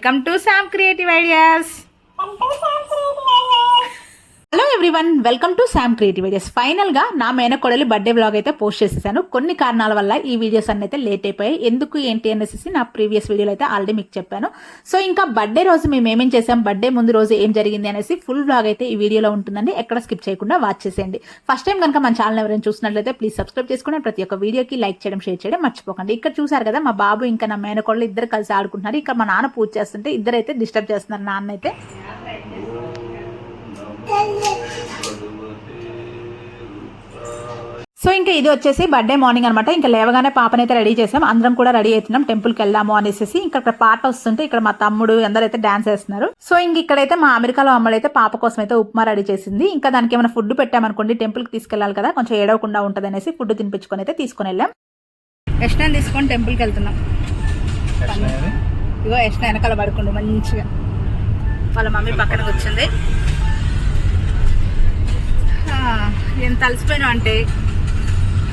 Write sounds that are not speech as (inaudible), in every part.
Welcome to Sam creative ideas hello everyone welcome to Sam creative videos ఫైనల్గా నా మేనకోడలి birthday blog అయితే post చేసేసాను. కొన్ని కారణాల వల్ల ఈ వీడియోస్ అన్ని అయితే లేట్ అయిపోయాయి. ఎందుకు ఏంటి అనేసి నా ప్రీవియస్ వీడియోలో అయితే ఆల్రెడీ మీకు చెప్పాను. సో ఇంకా బర్త్డే రోజు మేము ఏమేం చేసాం బర్త్డే ముందు రోజు ఏం జరిగింది అనేసి ఫుల్ బ్లాగ్ అయితే ఈ వీడియోలో ఉంటుందండి. ఎక్కడ స్కిప్ చేయకుండా వాచ్ చేసేయండి. ఫస్ట్ టైం కనుక మన ఛానల్ ఎవరైనా చూసినట్లయితే ప్లీజ్ సబ్స్క్రైబ్ చేసుకుని ప్రతి ఒక్క వీడియోకి లైక్ చేయడం షేర్ చేయడం మర్చిపోకండి. ఇక్కడ చూసారు కదా మా బాబు ఇంకా నా మేనకోడలు ఇద్దరు కలిసి ఆడుకుంటున్నారు. ఇక్కడ మా నాన్న పూజ చేస్తుంటే ఇద్దరు అయితే డిస్టర్బ్ చేస్తున్నారు నాన్న అయితే సో ఇంకా ఇది వచ్చేసి బర్త్డే మార్నింగ్ అనమాట ఇంకా లేవగానే పాపనైతే రెడీ చేసాం. అందరం కూడా రెడీ అవుతున్నాం. టెంపుల్కి వెళ్దాము అనేసి ఇంకా ఇక్కడ పాట వస్తుంటే ఇక్కడ మా తమ్ముడు అందరైతే డాన్స్ వేస్తున్నారు. సో ఇంక ఇక్కడైతే మా అమెరికాలో అమ్మడైతే పాప కోసం అయితే ఉప్మా రెడీ చేసింది. ఇంకా దానికి ఏమైనా ఫుడ్ పెట్టామనుకోండి టెంపుల్కి తీసుకెళ్ళాలి కదా. కొంచెం ఏడవకుండా ఉంటది అనేసి ఫుడ్ తినిపించుకొని అయితే తీసుకొని వెళ్ళాం. యష్ణ తీసుకొని టెంపుల్కి వెళ్తున్నాం. ఇగో యష్ణ వెనకాల పడుకుండు మంచిగా. వాళ్ళ మమ్మీ పక్కన కూర్చుంది. తలసిపోయినా అంటే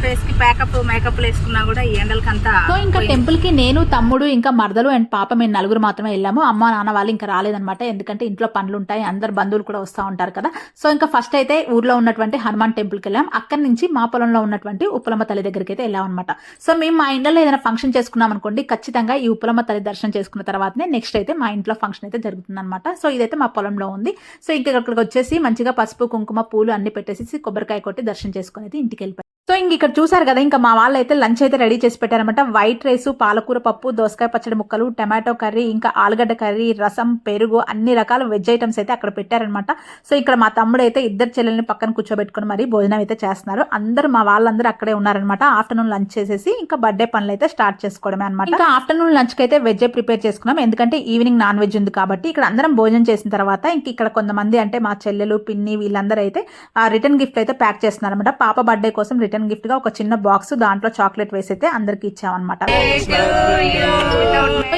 ఫేస్కి ప్యాకప్ మేకప్ వేసుకున్నా కూడా ఈ ఎండలకంతా సో ఇంకా టెంపుల్కి నేను తమ్ముడు ఇంకా మరదలు అండ్ పాప మేము నలుగురు మాత్రమే వెళ్ళాము. అమ్మ నాన్న వాళ్ళు ఇంకా రాలేదన్నమాట. ఎందుకంటే ఇంట్లో పనులు ఉంటాయి అందరు బంధువులు కూడా వస్తూ ఉంటారు కదా. సో ఇంకా ఫస్ట్ అయితే ఊర్లో ఉన్నటువంటి హనుమాన్ టెంపుల్కి వెళ్ళాం. అక్కడి నుంచి మా పొలంలో ఉన్నటువంటి ఉప్పలమ్మ తల్లి దగ్గరికి అయితే వెళ్ళాం అనమాట సో మేము మా ఇంట్లో ఏదైనా ఫంక్షన్ చేసుకున్నాం అనుకోండి ఖచ్చితంగా ఈ ఉప్పలమ్మ తల్లి దర్శనం చేసుకున్న తర్వాతనే నెక్స్ట్ అయితే మా ఇంట్లో ఫంక్షన్ అయితే జరుగుతుంది అనమాట సో ఇదైతే మా పొలంలో ఉంది. సో ఇంకా ఇక్కడికి వచ్చేసి మంచిగా పసుపు కుంకుమ పూలు అన్ని పెట్టేసి కొబ్బరికాయ కొట్టి దర్శనం చేసుకుని అయితే ఇంటికి వెళ్ళిపోయాం. సో ఇంక ఇక్కడ చూసారు కదా ఇంకా మా వాళ్ళు అయితే లంచ్ అయితే రెడీ చేసి పెట్టారనమాట వైట్ రైస్ పాలకూర పప్పు దోసకాయ పచ్చడి ముక్కలు టమాటో కర్రీ ఇంకా ఆలుగడ్డ కర్రీ రసం పెరుగు అన్ని రకాల వెజ్ ఐటమ్స్ అయితే అక్కడ పెట్టారనమాట సో ఇక్కడ మా తమ్ముడు అయితే ఇద్దరు చెల్లెల్ని పక్కన కూర్చోబెట్టుకుని మరి భోజనం అయితే చేస్తున్నారు. అందరూ మా వాళ్ళందరూ అక్కడే ఉన్నారనమాట ఆఫ్టర్నూన్ లంచ్ చేసేసి ఇంకా బర్త్డే పనులు అయితే స్టార్ట్ చేసుకోవడమే అనమాట ఇంకా ఆఫ్టర్నూన్ లంచ్కి అయితే వెజ్ ప్రిపేర్ చేసుకున్నాం. ఎందుకంటే ఈవినింగ్ నాన్ వెజ్ ఉంది కాబట్టి ఇక్కడ అందరం భోజనం చేసిన తర్వాత ఇంక ఇక్కడ కొంతమంది అంటే మా చెల్లెలు పిన్ని వీళ్ళందరూ అయితే రిటర్న్ గిఫ్ట్ అయితే ప్యాక్ చేస్తున్నారు అనమాట పాప బర్త్డే కోసం రిటర్న్ గిఫ్ట్గా ఒక చిన్న బాక్స్ దాంట్లో చాక్లెట్ వేసి అయితే అందరికి ఇచ్చామన్నమాట. (laughs)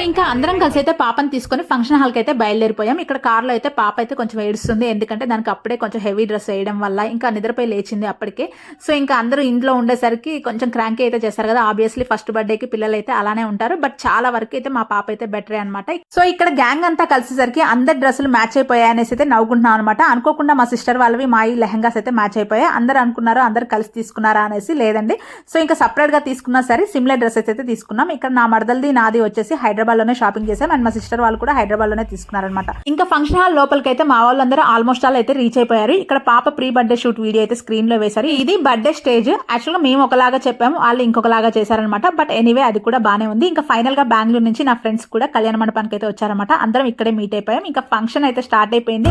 ఇంకా అందరం కలిసి అయితే పాపని తీసుకొని ఫంక్షన్ హాల్కి అయితే బయలుదేరిపోయాం. ఇక్కడ కార్లో అయితే పాప అయితే కొంచెం ఏడుస్తుంది. ఎందుకంటే దానికి అప్పుడే కొంచెం హెవీ డ్రెస్ వేయడం వల్ల ఇంకా నిద్రపోయి లేచింది అప్పటికే. సో ఇంకా అందరూ ఇంట్లో ఉండేసరికి కొంచెం క్రాంకీ అయితే చేస్తారు కదా. ఆబ్వియస్లీ ఫస్ట్ బర్త్డేకి పిల్లలు అయితే అలానే ఉంటారు. బట్ చాలా వరకు అయితే మా పాప అయితే బెటరే అనమాట సో ఇక్కడ గ్యాంగ్ అంతా కలిసేసరికి అందరి డ్రెస్సులు మ్యాచ్ అయిపోయాయి అనేసి అయితే నవ్వుకుంటున్నాం అనమాట అనుకోకుండా మా సిస్టర్ వాళ్ళవి మా ఈ లెహంగాస్ అయితే మ్యాచ్ అయిపోయాయి. అందరు అనుకున్నారు? అందరు కలిసి తీసుకున్నారా? అనేసి లేదండి. సో ఇంకా సపరేట్గా తీసుకున్నా సరే సిమిలర్ డ్రెస్సెస్ అయితే తీసుకున్నాం. ఇక్కడ నా మరదలది నాది వచ్చేసి హైదరాబాద్లోనే షాపింగ్ చేసాం అండ్ మా సిస్టర్ వాళ్ళు కూడా హైదరాబాద్లోనే తీసుకున్నారనమాట ఇంకా ఫంక్షన్ హాల్ లోపలికైతే మా వాళ్ళందరూ ఆల్మోస్ట్ ఆల్ అయితే రీచ్ అయిపోయారు. ఇక్కడ పాప ప్రీ బర్త్డే షూట్ వీడియో అయితే స్క్రీన్లో వేశారు. ఇది బర్త్డే స్టేజ్ యాక్చువల్గా మేము ఒకలాగా చెప్పాము వాళ్ళు ఇంకొకలాగా చేశారనమాట బట్ ఎనీవే అది కూడా బానే ఉంది. ఇంకా ఫైనల్గా బెంగళూరు నుంచి నా ఫ్రెండ్స్ కూడా కళ్యాణ మండపానికి అయితే వచ్చారనమాట అందరం ఇక్కడే మీట్ అయిపోయాం. ఇంకా ఫంక్షన్ అయితే స్టార్ట్ అయిపోయింది.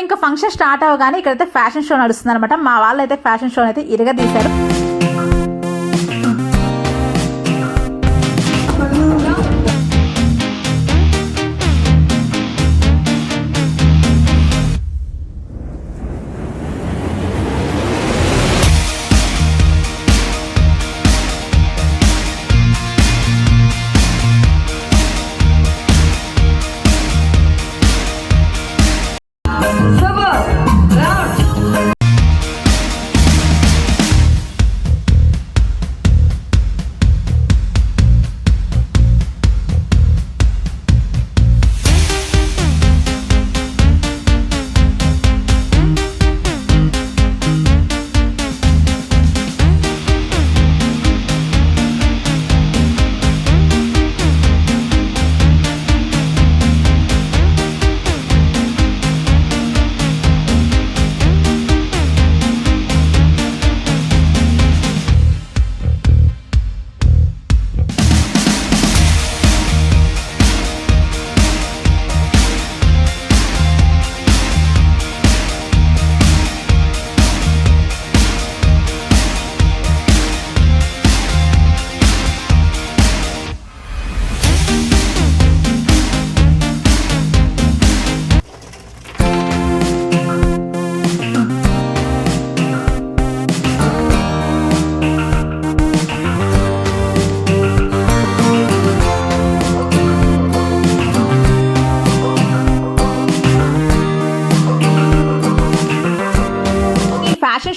ఇంకా ఫంక్షన్ స్టార్ట్ అవగానే ఇక్కడైతే ఫ్యాషన్ షో నడుస్తుంది అనమాట మా వాళ్ళు అయితే ఫ్యాషన్ షో అయితే ఇరగదీశారు.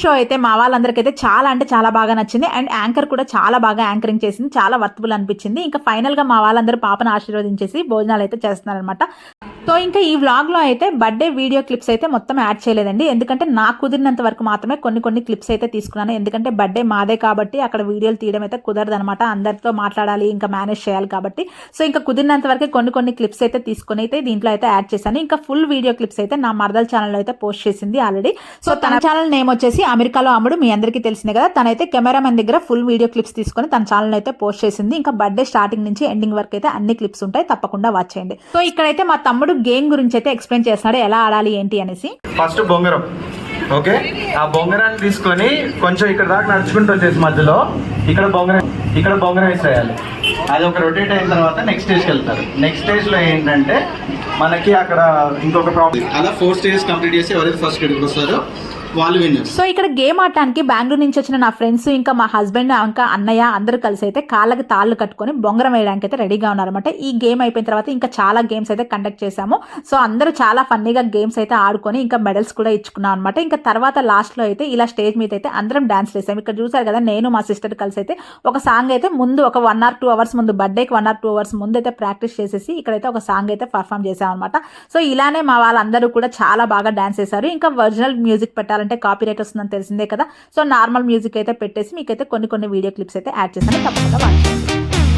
షో అయితే మా వాళ్ళందరికైతే చాలా అంటే చాలా బాగా నచ్చింది. అండ్ యాంకర్ కూడా చాలా బాగా యాంకరింగ్ చేసింది. చాలా వర్త్ఫుల్ అనిపించింది. ఇంకా ఫైనల్గా మా వాళ్ళందరూ పాపను ఆశీర్వదించేసి భోజనాలు అయితే చేస్తున్నారనమాట సో ఇంకా ఈ వ్లాగ్లో అయితే బర్త్డే వీడియో క్లిప్స్ అయితే మొత్తం యాడ్ చేయలేదండి. ఎందుకంటే నాకు కుదిరినంత వరకు మాత్రమే కొన్ని కొన్ని క్లిప్స్ అయితే తీసుకున్నాను. ఎందుకంటే బర్త్డే మాదే కాబట్టి అక్కడ వీడియోలు తీయడం అయితే కుదరదు అనమాట అందరితో మాట్లాడాలి ఇంకా మేనేజ్ చేయాలి కాబట్టి. సో ఇంకా కుదిరినంత వరకు కొన్ని కొన్ని క్లిప్స్ అయితే తీసుకొని అయితే దీంట్లో అయితే యాడ్ చేశాను. ఇంకా ఫుల్ వీడియో క్లిప్స్ అయితే నా మరదల ఛానల్లో అయితే పోస్ట్ చేసింది ఆల్రెడీ సో తన ఛానల్ నేమ్ వచ్చేసి అమెరికాలో అమ్ముడు మీ అందరికీ తెలిసిందే కదా. తనైతే కెమెరామెన్ దగ్గర ఫుల్ వీడియో క్లిప్స్ తీసుకొని తన ఛానల్ అయితే పోస్ట్ చేసింది. ఇంకా బర్త్డే స్టార్టింగ్ నుంచి ఎండింగ్ వరకు అయితే అన్ని క్లిప్స్ ఉంటాయి. తప్పకుండా వాచ్ చేయండి. సో ఇక్కడైతే మా తమ్ముడు గేమ్ గురించి అయితే ఎక్స్ప్లెయిన్ చేస్తున్నాడు ఎలా ఆడాలి ఏంటి అనేసి. ఫస్ట్ బొంగరం ఓకే? ఆ బొంగరాన్ని తీసుకొని కొంచెం ఇక్కడ దాకా నడుచుకుంటూ వచ్చేసి మధ్యలో ఇక్కడ బొంగరం ఇక్కడ బొంగరం వేసేయాలి. అది ఒక రొటేట్ అయిన తర్వాత నెక్స్ట్ స్టేజ్కి వెళ్తారు. నెక్స్ట్ స్టేజ్లో ఏంటంటే మనకి అక్కడ ఇంకొక ప్రాబ్లం అలా ఫోర్ స్టేజెస్ కంప్లీట్ చేసి ఎవరైతే ఫస్ట్ ఇక్కడికి వస్తారో వాళ్ళు సో ఇక్కడ గేమ్ ఆడటానికి బెంగళూరు నుంచి వచ్చిన నా ఫ్రెండ్స్ ఇంకా మా హస్బెండ్ ఇంకా అన్నయ్య అందరూ కలిసి అయితే కాళ్ళకి తాళ్ళు కట్టుకొని బొంగరం వేయడానికి అయితే రెడీగా ఉన్నారన్నమాట. ఈ గేమ్ అయిపోయిన తర్వాత ఇంకా చాలా గేమ్స్ అయితే కండక్ట్ చేశాము. సో అందరూ చాలా ఫన్నీగా గేమ్స్ అయితే ఆడుకొని ఇంకా మెడల్స్ కూడా ఇచ్చుకున్నాం అనమాట ఇంకా తర్వాత లాస్ట్లో అయితే ఇలా స్టేజ్ మీద అయితే అందరం డాన్స్ చేసాము. ఇక్కడ చూసారు కదా నేను మా సిస్టర్ కలిసి అయితే ఒక సాంగ్ అయితే ముందు ఒక వన్ ఆర్ టూ అవర్స్ ముందు బర్త్డేకి వన్ ఆర్ టూ అవర్స్ ముందు అయితే ప్రాక్టీస్ చేసేసి ఇక్కడైతే ఒక సాంగ్ అయితే పర్ఫామ్ చేసాం అనమాట సో ఇలానే మా వాళ్ళందరూ కూడా చాలా బాగా డాన్స్ చేశారు. ఇంకా ఒరిజినల్ మ్యూజిక్ పెట్టాలంటే కాపీ రైట్ వస్తుందని తెలిసిందే కదా. సో నార్మల్ మ్యూజిక్ అయితే పెట్టేసి మీకైతే కొన్ని కొన్ని వీడియో క్లిప్స్ అయితే యాడ్ చేశాను తప్పకుండా వాడుతుంది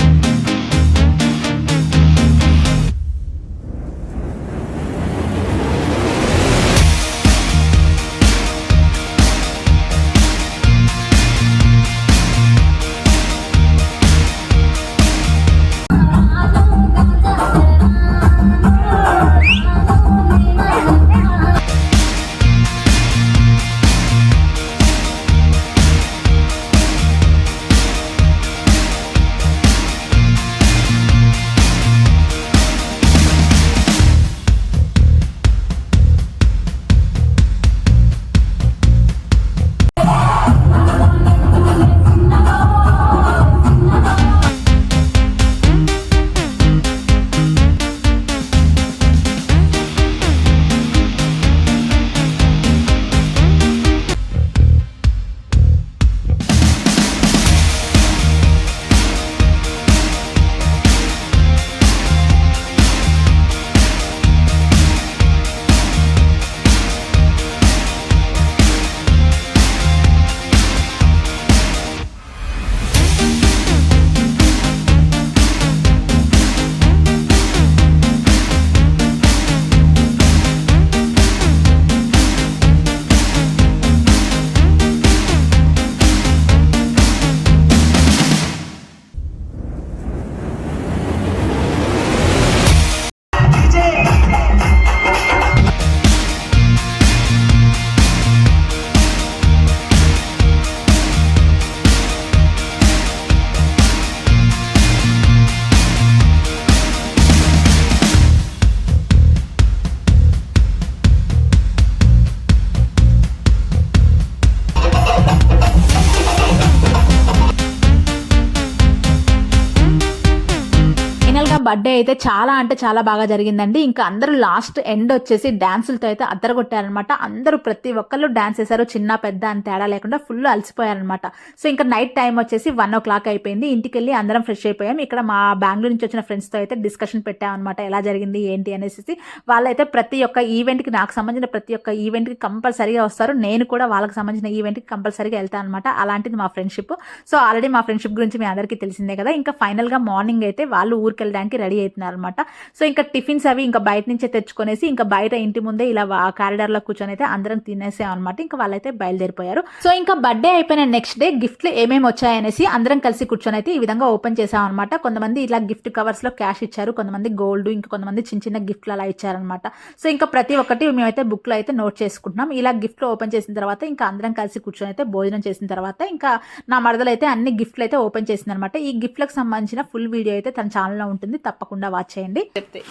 బర్త్డే అయితే చాలా అంటే చాలా బాగా జరిగిందండి. ఇంకా అందరూ లాస్ట్ ఎండ్ వచ్చేసి డ్యాన్సులతో అయితే అద్దరగొట్టారనమాట అందరూ ప్రతి ఒక్కళ్ళు డ్యాన్స్ చేశారు చిన్న పెద్ద అని తేడా లేకుండా ఫుల్ అలసిపోయారనమాట సో ఇంకా నైట్ టైం వచ్చేసి వన్ ఓ క్లాక్ అయిపోయింది. ఇంటికి వెళ్ళి అందరం ఫ్రెష్ అయిపోయాం. ఇక్కడ మా బెంగళూరు నుంచి వచ్చిన ఫ్రెండ్స్తో అయితే డిస్కషన్ పెట్టామన్నమాట. ఎలా జరిగింది ఏంటి అనేసి వాళ్ళైతే ప్రతి ఒక్క ఈవెంట్కి నాకు సంబంధించిన ప్రతి ఒక్క ఈవెంట్కి కంపల్సరీగా వస్తారు. నేను కూడా వాళ్ళకి సంబంధించిన ఈవెంట్కి కంపల్సరీగా వెళ్తాను అనమాట అలాంటిది మా ఫ్రెండ్షిప్. సో ఆల్రెడీ మా ఫ్రెండ్షిప్ గురించి మీ అందరికీ తెలిసిందే కదా. ఇంకా ఫైనల్గా మార్నింగ్ అయితే వాళ్ళు ఊరికి వెళ్ళడానికి రెడీ అవుతున్నారు అనమాట సో ఇంకా టిఫిన్స్ అవి ఇంకా బయట నుంచే తెచ్చుకొనేసి ఇంకా బయట ఇంటి ముందే ఇలా కారిడార్లో కూర్చొని అయితే అందరం తినేసాం అనమాట ఇంకా వాళ్ళైతే బయలుదేరిపోయారు. సో ఇంకా బర్త్డే అయిపోయిన నెక్స్ట్ డే గిఫ్ట్లు ఏమేమి వచ్చాయనేసి అందరం కలిసి కూర్చొని అయితే ఈ విధంగా ఓపెన్ చేసాం అనమాట కొంతమంది ఇలా గిఫ్ట్ కవర్స్లో క్యాష్ ఇచ్చారు. కొంతమంది గోల్డ్ ఇంకా కొంతమంది చిన్న చిన్న గిఫ్ట్లు అలా ఇచ్చారనమాట సో ఇంకా ప్రతి ఒక్కటి మేమైతే బుక్లో అయితే నోట్ చేసుకుంటున్నాం. ఇలా గిఫ్ట్ ఓపెన్ చేసిన తర్వాత ఇంకా అందరం కలిసి కూర్చొని అయితే భోజనం చేసిన తర్వాత ఇంకా నా మరదలు అయితే అన్ని గిఫ్ట్లు అయితే ఓపెన్ చేసింది అనమాట ఈ గిఫ్ట్లకు సంబంధించిన ఫుల్ వీడియో అయితే తన ఛానల్లో ఉంటుంది. తప్పకుండా వాచ్ చేయండి. చెప్తే.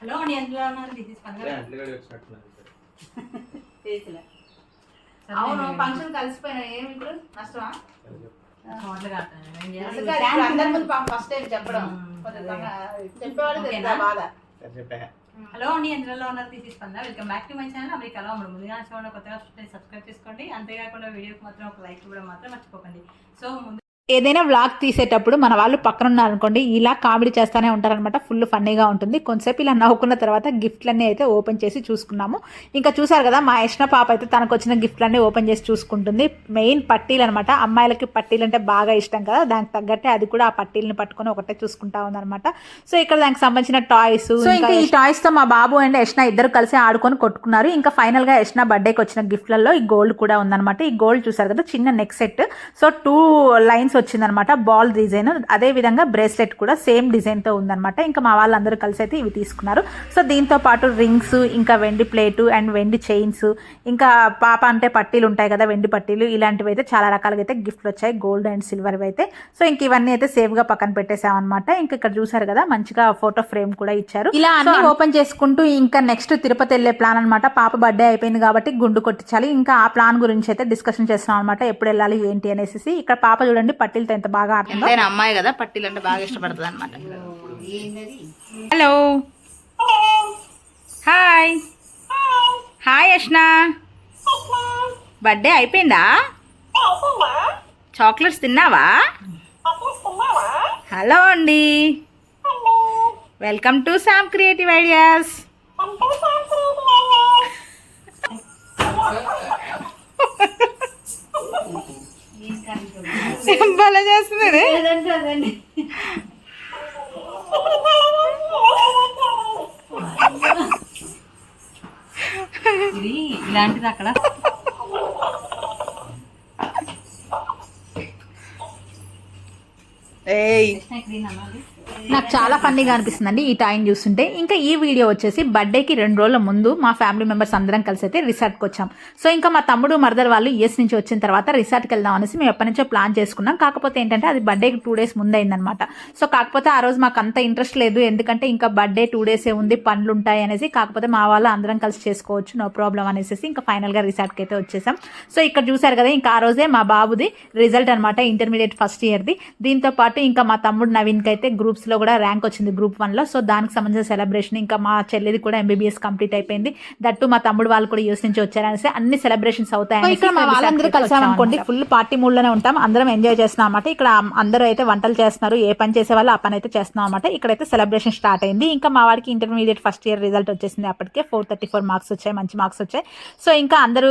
హలో ఎందులో దిస్ అవును ఫంక్షన్ కలిసిపోయినా ఏమి ఇప్పుడు? నష్టమా? అందరి ముందు ఫస్ట్ టైం చెప్పడం. బాధ? హలో అండి ఎందులో ఉన్నారు? This is welcome back to my channel అమెరికాలో మనం ముందుగా చూడండి కొత్తగా చూస్తే సబ్స్క్రైబ్ చేసుకోండి. అంతేకాకుండా వీడియోకి మాత్రం ఒక లైక్ కూడా మాత్రం మర్చిపోకండి. సో ముందు ఏదైనా వ్లాగ్ తీసేటప్పుడు మన వాళ్ళు పక్కన ఉన్నారనుకోండి ఇలా కామెడీ చేస్తూనే ఉంటారనమాట ఫుల్ ఫన్నీగా ఉంటుంది. కొంతసేపు ఇలా నవ్వుకున్న తర్వాత గిఫ్ట్లన్నీ అయితే ఓపెన్ చేసి చూసుకున్నాము. ఇంకా చూసారు కదా మా యష్ణ పాప అయితే తనకు వచ్చిన గిఫ్ట్లన్నీ ఓపెన్ చేసి చూసుకుంటుంది. మెయిన్ పట్టీలు అనమాట అమ్మాయిలకి పట్టీలు అంటే బాగా ఇష్టం కదా. దానికి తగ్గట్టే అది కూడా ఆ పట్టీలని పట్టుకొని ఒకటే చూసుకుంటా ఉందన్నమాట. సో ఇక్కడ దానికి సంబంధించిన టాయ్స్ సో ఇంకా ఈ టాయ్స్తో మా బాబు అండ్ యష్ణ ఇద్దరు కలిసి ఆడుకొని కొట్టుకున్నారు. ఇంకా ఫైనల్గా యష్ణ బర్త్డేకి వచ్చిన గిఫ్ట్లలో ఈ గోల్డ్ కూడా ఉందన్నమాట. ఈ గోల్డ్ చూసారు కదా చిన్న neck set so two lines వచ్చిందనమాట బాల్ డిజైన్ అదే విధంగా బ్రేస్లెట్ కూడా సేమ్ డిజైన్తో ఉందన్నమాట ఇంకా మా వాళ్ళందరూ కలిసి అయితే ఇవి తీసుకున్నారు. సో దీంతో పాటు రింగ్స్ ఇంకా వెండి ప్లేటు అండ్ వెండి చైన్స్ ఇంకా పాప అంటే పట్టీలు ఉంటాయి కదా వెండి పట్టీలు ఇలాంటివి అయితే చాలా రకాలుగా అయితే గిఫ్ట్లు వచ్చాయి. గోల్డ్ అండ్ సిల్వర్ అయితే. సో ఇంక ఇవన్నీ అయితే సేఫ్గా పక్కన పెట్టేసామన్నమాట ఇంకా ఇక్కడ చూసారు కదా మంచిగా ఫోటో ఫ్రేమ్ కూడా ఇచ్చారు. ఇలా అన్ని ఓపెన్ చేసుకుంటూ ఇంకా నెక్స్ట్ తిరుపతి వెళ్ళే ప్లాన్ అనమాట. పాప బర్త్డే అయిపోయింది కాబట్టి గుండు కొట్టించాలి. ఇంకా ఆ ప్లాన్ గురించి అయితే డిస్కషన్ చేస్తున్నాం అనమాట ఎప్పుడు వెళ్ళాలి ఏంటి అనేసి. ఇక్కడ పాప చూడండి పట్టిలతో ఎంత బాగా ఆడుతుందో. నేను అమ్మాయి కదా పట్టీలు అంటే బాగా ఇష్టపడుతుంది అనమాట hello hi hi Yashna birthday అయిపోయిందా? చాక్లెట్స్ తిన్నావా? హలో అండి. Welcome to Sam creative ideas చేస్తుంది ఇది ఇలాంటిది అక్కడ. ఏయ్. నాకు చాలా ఫన్నీగా అనిపిస్తుందండి ఈ టైం చూస్తుంటే. ఇంకా ఈ వీడియో వచ్చేసి బర్త్డేకి రెండు రోజుల ముందు మా ఫ్యామిలీ మెంబర్స్ అందరం కలిసి అయితే రిసార్ట్కి వచ్చాం. సో ఇంకా మా తమ్ముడు మరదర్ వాళ్ళు యూఎస్ నుంచి వచ్చిన తర్వాత రిసార్ట్కి వెళ్దాం అనేసి మేము ఎప్పటి నుంచో ప్లాన్ చేసుకున్నాం. కాకపోతే ఏంటంటే అది బర్త్డేకి టూ డేస్ ముందు అయిందనమాట సో కాకపోతే ఆ రోజు మాకు అంత ఇంట్రెస్ట్ లేదు. ఎందుకంటే ఇంకా బర్త్డే టూ డేసే ఉంది పనులు ఉంటాయి అనేసి. కాకపోతే మా వాళ్ళు అందరం కలిసి చేసుకోవచ్చు నో ప్రాబ్లం అనేసి ఇంకా ఫైనల్గా రిసార్ట్కి అయితే వచ్చేసాం. సో ఇక్కడ చూసారు కదా ఇంకా ఆ రోజే మా బాబుది రిజల్ట్ అనమాట ఇంటర్మీడియట్ ఫస్ట్ ఇయర్ది దీంతో పాటు ఇంకా మా తమ్ముడు నవీన్కి అయితే గ్రూప్స్లో కూడా ర్యాంక్ వచ్చింది గ్రూప్ వన్లో సో దానికి సంబంధించిన సెలబ్రేషన్ ఇంకా మా చెల్లిది కూడా ఎంబీబీఎస్ కంప్లీట్ అయిపోయింది. దట్టు మా తమ్ముడు వాళ్ళు కూడా యూఎస్ నుంచి వచ్చారనేసి అన్ని సెలబ్రేషన్స్ అవుతాయి ఇక్కడ మా వాళ్ళందరూ కలిసామనుకోండి ఫుల్ పార్టీ మూడ్లోనే ఉంటాం. అందరం ఎంజాయ్ చేస్తున్నాం అనమాట ఇక్కడ అందరూ అయితే వంటలు చేస్తున్నారు ఏ పని చేసే వాళ్ళు ఆ పని అయితే చేస్తున్నాం అనమాట ఇక్కడైతే సెలబ్రేషన్ స్టార్ట్ అయింది. ఇంకా మా వాడికి ఇంటర్మీడియట్ ఫస్ట్ ఇయర్ రిజల్ట్ వచ్చేసింది అప్పటికే. ఫోర్ థర్టీ ఫోర్ మార్క్స్ వచ్చాయి మంచి మార్క్స్ వచ్చాయి. సో ఇంకా అందరూ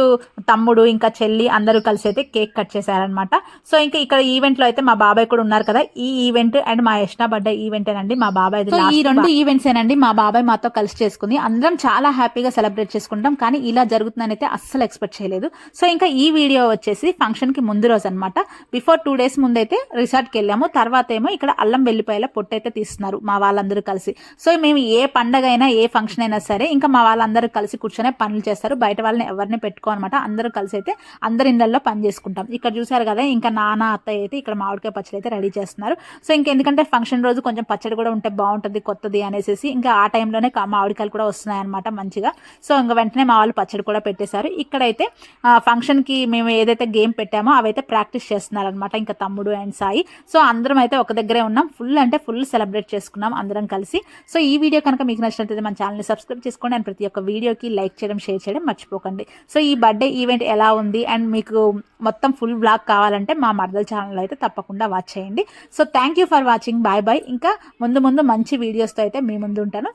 తమ్ముడు ఇంకా చెల్లి అందరూ కలిసి అయితే కేక్ కట్ చేశారనమాట సో ఇంకా ఇక్కడ ఈవెంట్లో అయితే మా బాబాయ్ కూడా ఉన్నారు కదా. ఈ ఈవెంట్ అండ్ మా యష్ణ బర్త్డే ఈవెంట్ ఏనండి. మా బాబాయ్ ఈ రెండు ఈవెంట్స్ ఏనండి. మా బాబాయ్ మాతో కలిసి చేసుకుంది అందరం చాలా హ్యాపీగా సెలబ్రేట్ చేసుకుంటాం. కానీ ఇలా జరుగుతుందని అయితే అస్సలు ఎక్స్పెక్ట్ చేయలేదు. సో ఇంకా ఈ వీడియో వచ్చేసి ఫంక్షన్కి ముందు రోజు అనమాట బిఫోర్ టూ డేస్ ముందు అయితే రిసార్ట్కి వెళ్ళాము. తర్వాత ఏమో ఇక్కడ అల్లం వెల్లిపాయల పొట్టు అయితే తీస్తున్నారు మా వాళ్ళందరూ కలిసి. సో మేము ఏ పండగ అయినా ఏ ఫంక్షన్ అయినా సరే ఇంకా మా వాళ్ళందరూ కలిసి కూర్చొని పనులు చేస్తారు. బయట వాళ్ళని ఎవరిని పెట్టుకోనమాట అందరూ కలిసి అయితే అందరి ఇళ్ళల్లో పని చేసుకుంటాం. ఇక్కడ చూసారు కదా ఇంకా నాన్న అత్తయ్య అయితే ఇక్కడ మామిడికాయ పచ్చడి అయితే రెడీ చేస్తున్నారు. సో ఇంకెందుకంటే ఫంక్షన్ రోజు కొంచెం పచ్చడి కూడా ఉంటే బాగుంటుంది కొత్తది అనేసి ఇంకా ఆ టైంలోనే మామిడికాయలు కూడా వస్తున్నాయి అనమాట మంచిగా. సో ఇంకా వెంటనే మా వాళ్ళు పచ్చడి కూడా పెట్టేశారు. ఇక్కడైతే ఫంక్షన్కి మేము ఏదైతే గేమ్ పెట్టామో అవైతే ప్రాక్టీస్ చేస్తున్నారనమాట ఇంకా తమ్ముడు అండ్ సాయి. సో అందరం అయితే ఒక దగ్గరే ఉన్నాం. ఫుల్ అంటే ఫుల్ సెలబ్రేట్ చేసుకున్నాం అందరం కలిసి. సో ఈ వీడియో కనుక మీకు నచ్చినట్లయితే మన ఛానల్ని సబ్స్క్రైబ్ చేసుకోండి అండ్ ప్రతి ఒక్క వీడియోకి లైక్ చేయడం షేర్ చేయడం మర్చిపోకండి. సో ఈ బర్త్డే ఈవెంట్ ఎలా ఉంది? అండ్ మీకు మొత్తం ఫుల్ బ్లాగ్ కావాలంటే మా మర్దల్ ఛానల్ అయితే తప్పకుండా వాచ్ చేయండి. So thank you for watching. Bye bye. ఇంకా ముందు ముందు మంచి వీడియోస్తో అయితే మీ ముందు ఉంటాను.